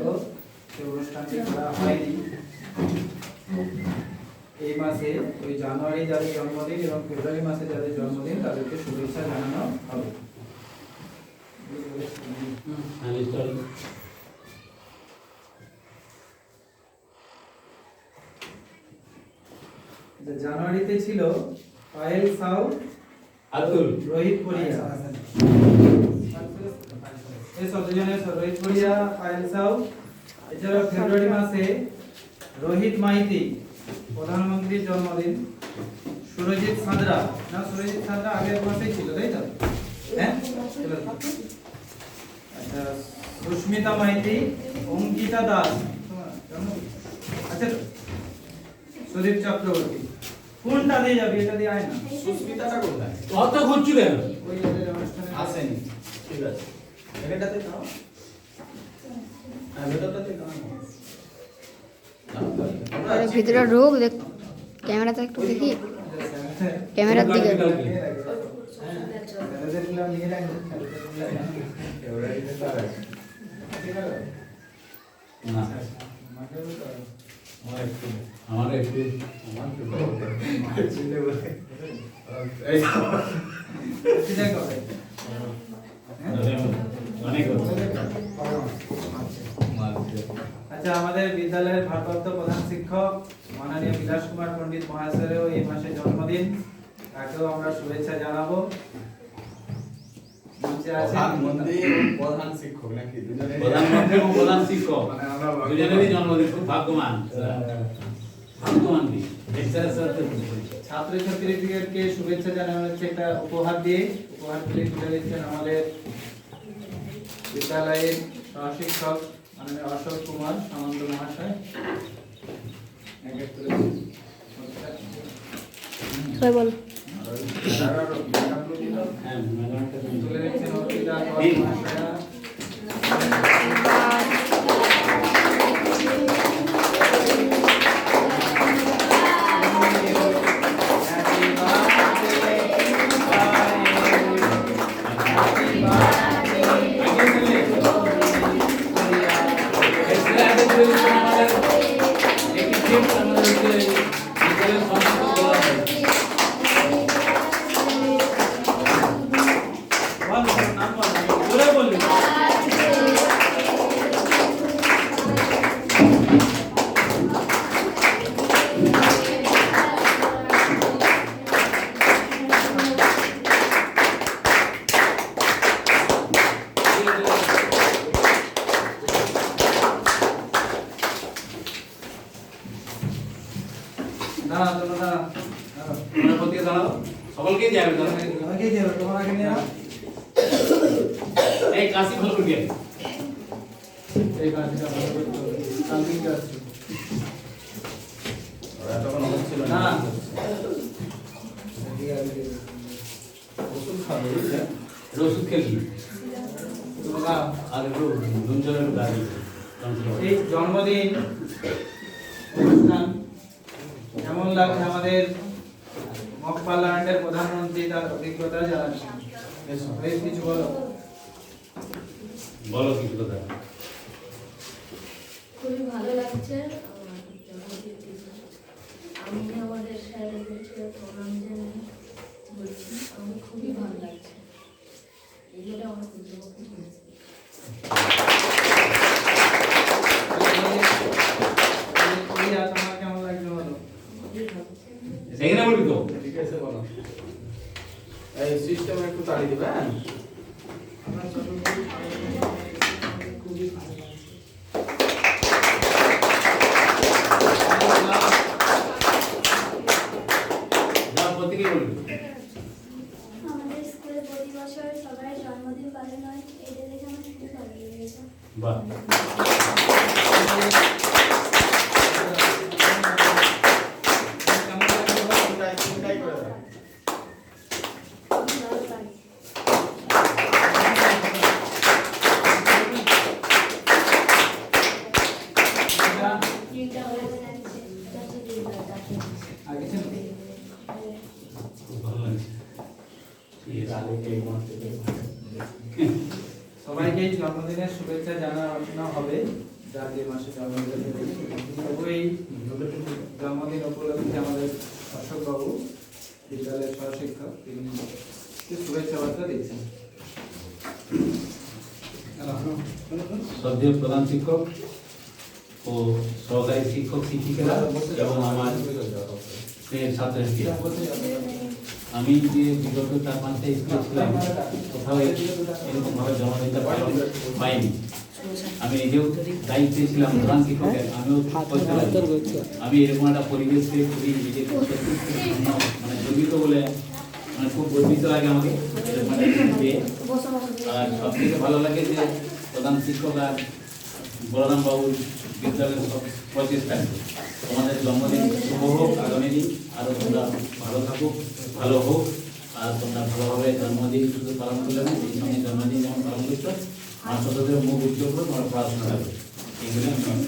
হলো সেই অনুষ্ঠানটি করা হয়নি। এই মাসে ওই জানুয়ারি যাদের জন্মদিন এবং ফেব্রুয়ারি মাসে যাদের জন্মদিন তাদেরকে শুভেচ্ছা জানানো হবে। আচ্ছা, জানুয়ারিতে ছিল পায়েল সাউ আব্দুল। রোহিত পরিয়া। এই সদজনের রোহিত পরিয়া পায়েল সাউ। এছাড়া ফেব্রুয়ারি মাসে রোহিত মাইতি প্রধানমন্ত্রীর জন্মদিন। সুরজিৎ সাঁতরা। না সুরজিৎ সাঁতরা আগের মাসেই ছিল তাই তো? হ্যাঁ। আচ্ছা সুস্মিতা মাইতি অঙ্কিতা দাস। আচ্ছা সুদীপ চক্রবর্তী। কোনটা দিয়ে যাবে? এটা দিয়ে আয় না। সুস্মিতাটা কোথায় অত ঘুরছি কেন? ওই অনুষ্ঠানে আসেনি। ঠিক আছে। এখানটাতে নাও হ্যাঁ ভেতরটাতে নাও আরে ভিতরে ঢোক দেখ ক্যামেরাতে একটু দেখি ক্যামেরার দিকে না আমার একটু অনেক আচ্ছা আমাদের বিদ্যালয়ের ভারপ্রাপ্ত প্রধান শিক্ষক মাননীয় বিলাস কুমার পণ্ডিত মহাশয়েরও এই মাসে জন্মদিন। তাকেও আমরা শুভেচ্ছা জানাব। মঞ্চে আছেন প্রধানমন্ত্রী এবং প্রধান শিক্ষক নাকি? প্রধানমন্ত্রী এবং প্রধান শিক্ষক। মানে দুজনেরই জন্মদিন খুব ভাগ্যবান। ভাগ্যবান দিন। এক্সারের সাথে ছাত্রছাত্রীদেরকে শুভেচ্ছা জানানো হচ্ছে একটা উপহার দিয়ে। উপহার তুলে তুলে দিচ্ছেন আমাদের বিদ্যালয়ের সহশিক্ষক মাননীয় অশোক কুমার সামন্ত মহাশয়। সবাই বল। হ্যাঁ তুলে দিচ্ছেন অর্পিতা মহাশয়া দাঁড়া, তোমরা দাঁড়া, দাঁড়াও। সকলকেই যাবে দাদা। তোমাকেই দেবো, তোমার আগে নিয়ে নাও। এই কাশি ভালো করে দিয়ে। এই ভালো যাচ্ছি। ওরা তখন হচ্ছিল না। ওষুধ খাবে ওষুধ খেলি তুমি আর একটু নুন জলের একটু এই জন্মদিন কেমন লাগছে আমাদের মক পার্লামেন্টের প্রধানমন্ত্রী তার অভিজ্ঞতা জানাচ্ছেন কিছু বলো। বলো কিছু কথা। খুবই ভালো লাগছে। আমি আমাদের স্যারদেরকে প্রণাম জানাই বলছি আমার খুবই ভালো লাগছে। এইগুলো আমার প্রতিপক্ষ সিস্টেম একটু তাড়ি দিবে হ্যাঁ? সবাইকে জন্মদিনের শুভেচ্ছা জানানো হবে যার যে মাসে জন্মদিন জন্মদিন উপলক্ষে আমাদের অশোক বাবু বিদ্যালয়ের সহশিক্ষক তিনি শুভেচ্ছা বার্তা দিচ্ছেন। শ্রদ্ধেয় প্রধান শিক্ষক ও সহকারী শিক্ষক শিক্ষিকারা এবং আমার স্নেহের আমি যে বিগত চার পাঁচটা স্কুলে ছিলাম, কোথাও এরকম ভাবে জনদিনটা পালন পাইনি আমি নিজেও দায়িত্বে ছিলাম প্রধান শিক্ষকের, আমিও করতে আমি এরকম একটা পরিবেশে খুবই নিজেকে মানে গর্বিত বলে মানে খুব গর্বিত লাগে আমাকে আর সব থেকে ভালো লাগে যে প্রধান শিক্ষক আর বলরাম বাবুর বিদ্যালয়ের সব প্রচেষ্টা তোমাদের জন্মদিন শুভ হোক, আগামী দিন আরও তোমরা ভালো থাকুক, ভালো হোক, আর তোমরা ভালোভাবে জন্মদিন শুধু পালন করলে না, এই সঙ্গে জন্মদিন যেমন পালন করছ আমার ছোটদের মুখ উজ্জ্বল করে তোমরা পড়াশোনা এইগুলো আমি